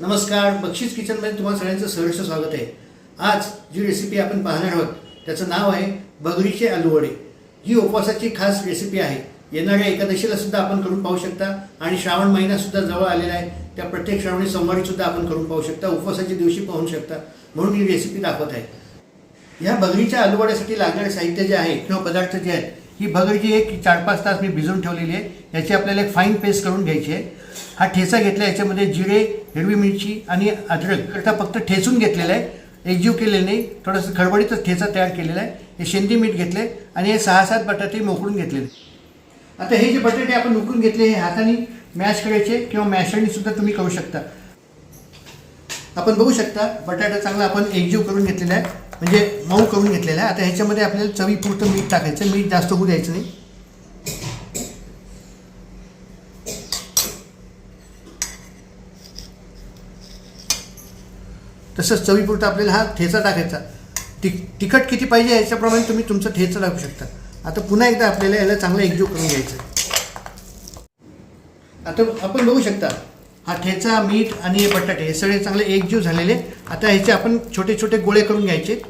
नमस्कार बक्षीस किचनमध्ये तुम्हाला सगळ्यांचं सहर्ष स्वागत आहे. आज जी रेसिपी आपण पाहणार आहोत त्याचं नाव आहे बगरीचे आलूवडे. ही उपवासाची खास रेसिपी आहे. येणाऱ्या एकादशीला सुद्धा आपण करून पाहू शकता आणि श्रावण महिनासुद्धा जवळ आलेला आहे. त्या प्रत्येक श्रावणी सोमवारी सुद्धा आपण करून पाहू शकता उपवासाच्या दिवशी पाहू शकता. म्हणून ही रेसिपी दाखवत आहे. ह्या बगरीच्या आलूवड्यासाठी लागणारे साहित्य जे आहे किंवा पदार्थ जे आहेत ही भगर जी एक चार पाच तास मी भिजवून ठेवलेली आहे. याची आपल्याला एक फाईन पेस्ट करून घ्यायची आहे. हा ठेचा घेतला याच्यामध्ये जिरे हिरवी मिरची आणि अद्रक. करता फक्त ठेचून घेतलेला आहे. एकजीव केलेलं नाही थोडंसं खडबडीतच ठेचा तयार केलेला आहे. हे शेंदी मीठ घेतले आणि हे सहा सात बटाटे मोकळून घेतलेले आता हे जे बटाटे आपण उकळून घेतले हे हाताने मॅश करायचे किंवा मॅशनेसुद्धा तुम्ही करू शकता. आपण बघू शकता बटाटा चांगला आपण एकजीव करून घेतलेला आहे. म्हणजे मऊ करून घेतलेला आहे आता ह्याच्यामध्ये आपल्याला चवीपुरतं मीठ टाकायचं. मीठ जास्त होऊ द्यायचं नाही. तसंच चवीपुरतं आपल्याला हा ठेचा टाकायचा. तिक तिखट किती पाहिजे याच्याप्रमाणे तुम्ही तुमचं ठेचा टाकू शकता. आता पुन्हा एकदा आपल्याला याला चांगलं एकजीव करून घ्यायचं. आता आपण बघू शकता हा ठेचा मीठ आणि हे बटाटे हे सगळे चांगले एकजीव झालेले. आता ह्याचे आपण छोटे छोटे गोळे करून घ्यायचे.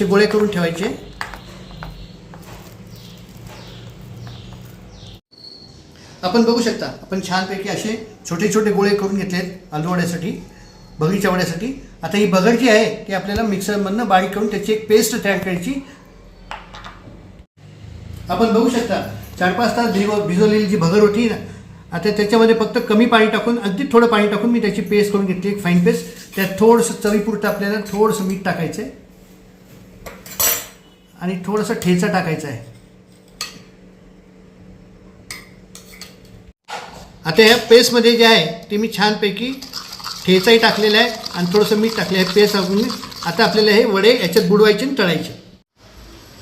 असे गोळे करून ठेवायचे. आपण बघू शकता आपण छानपैकी असे छोटे छोटे गोळे करून घेतलेत आलू वड्यासाठी बगरीच्या वड्यासाठी आता ही भगर जी आहे ती आपल्याला मिक्सरमधनं बारीक करून त्याची एक पेस्ट तयार करायची. आपण बघू शकता चार पाच तास भिजव भिजवलेली जी भगर होती ना आता त्याच्यामध्ये फक्त कमी पाणी टाकून अगदी थोडं पाणी टाकून मी त्याची पेस्ट करून घेतली एक फाईन पेस्ट त्यात थोडंसं चवीपुरतं आपल्याला थोडंसं मीठ टाकायचं आहे आणि थोडंसं ठेचा टाकायचा आहे. आता ह्या पेस्टमध्ये जे आहे ते मी छानपैकी ठेचाही टाकलेला आहे आणि थोडंसं मीठ टाकले आहे. पेस्ट आपण आता आपल्याला हे वडे याच्यात बुडवायचे आणि तळायचे.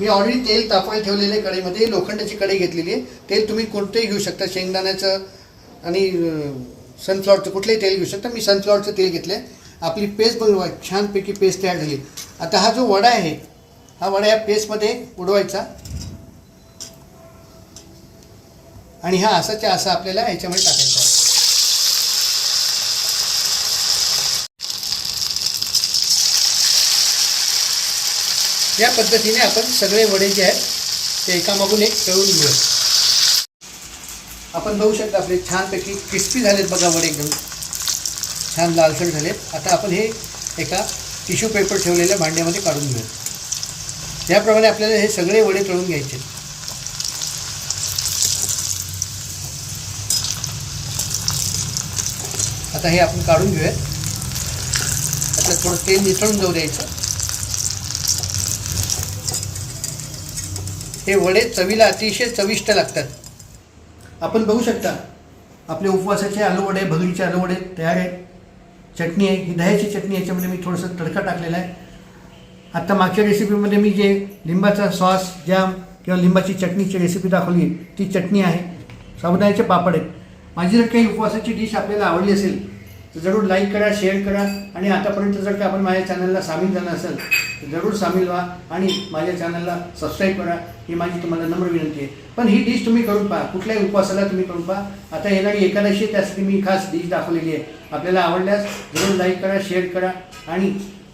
मी ऑलरेडी तेल तापवायला ठेवलेलं आहे कढईमध्ये. लोखंडाची कढई घेतलेली आहे. तेल तुम्ही कोणतंही घेऊ शकता. शेंगदाण्याचं आणि सनफ्लॉवरचं कुठलंही तेल घेऊ शकता. मी सनफ्लॉवरचं तेल घेतलं आहे आपली पेस्ट बनवा. छानपैकी पेस्ट तयार झाली. आता हा जो वडा आहे हा वडा या पेस्टमध्ये उडवायचा. आणि हा असाच्या असा आपल्याला ह्याच्यामध्ये टाकायचा आहे. या पद्धतीने आपण सगळे वडे जे आहेत ते एकामागून एक तळून घेऊ आपण बघू शकता आपले छानपैकी क्रिस्पी झालेत बघा वडे एकदम. छान लालसर झालेत. आता आपण हे एका टिश्यू पेपर ठेवलेल्या भांड्यामध्ये काढून घेऊ याप्रमाणे आपल्याला हे सगळे वडे तळून घ्यायचे. आता हे आपण काढून घेऊयात. आता थोडं तेल निथळून जाऊ द्यायचं. हे वडे चवीला अतिशय चविष्ट लागतात. आपण बघू शकता आपले उपवासाचे आलू वडे भगरीचे आलू वडे तयार आहेत. चटणी आहे ही दह्याची चटणी याच्यामध्ये मी थोडंसं तडका टाकलेला आहे. आत्ता मागच्या रेसिपीमध्ये मी जे लिंबाचा सॉस जॅम किंवा लिंबाची चटणीची रेसिपी दाखवली ती चटणी आहे. साबुदाण्याचे पापड आहेत. माझी जर काही उपवासाची डिश आपल्याला आवडली असेल तर जरूर लाईक करा शेअर करा आणि आतापर्यंत जर का आपण माझ्या चॅनलला सामील झाला असेल तर जरूर सामील व्हा आणि माझ्या चॅनलला सबस्क्राईब करा. ही माझी तुम्हाला नम्र विनंती आहे. पण ही डिश तुम्ही करून पहा. कुठल्याही उपवासाला तुम्ही करून पहा. आता येणारी एकादशी त्यासाठी मी खास डिश दाखवलेली आहे. आपल्याला आवडल्यास जरूर लाईक करा शेअर करा आणि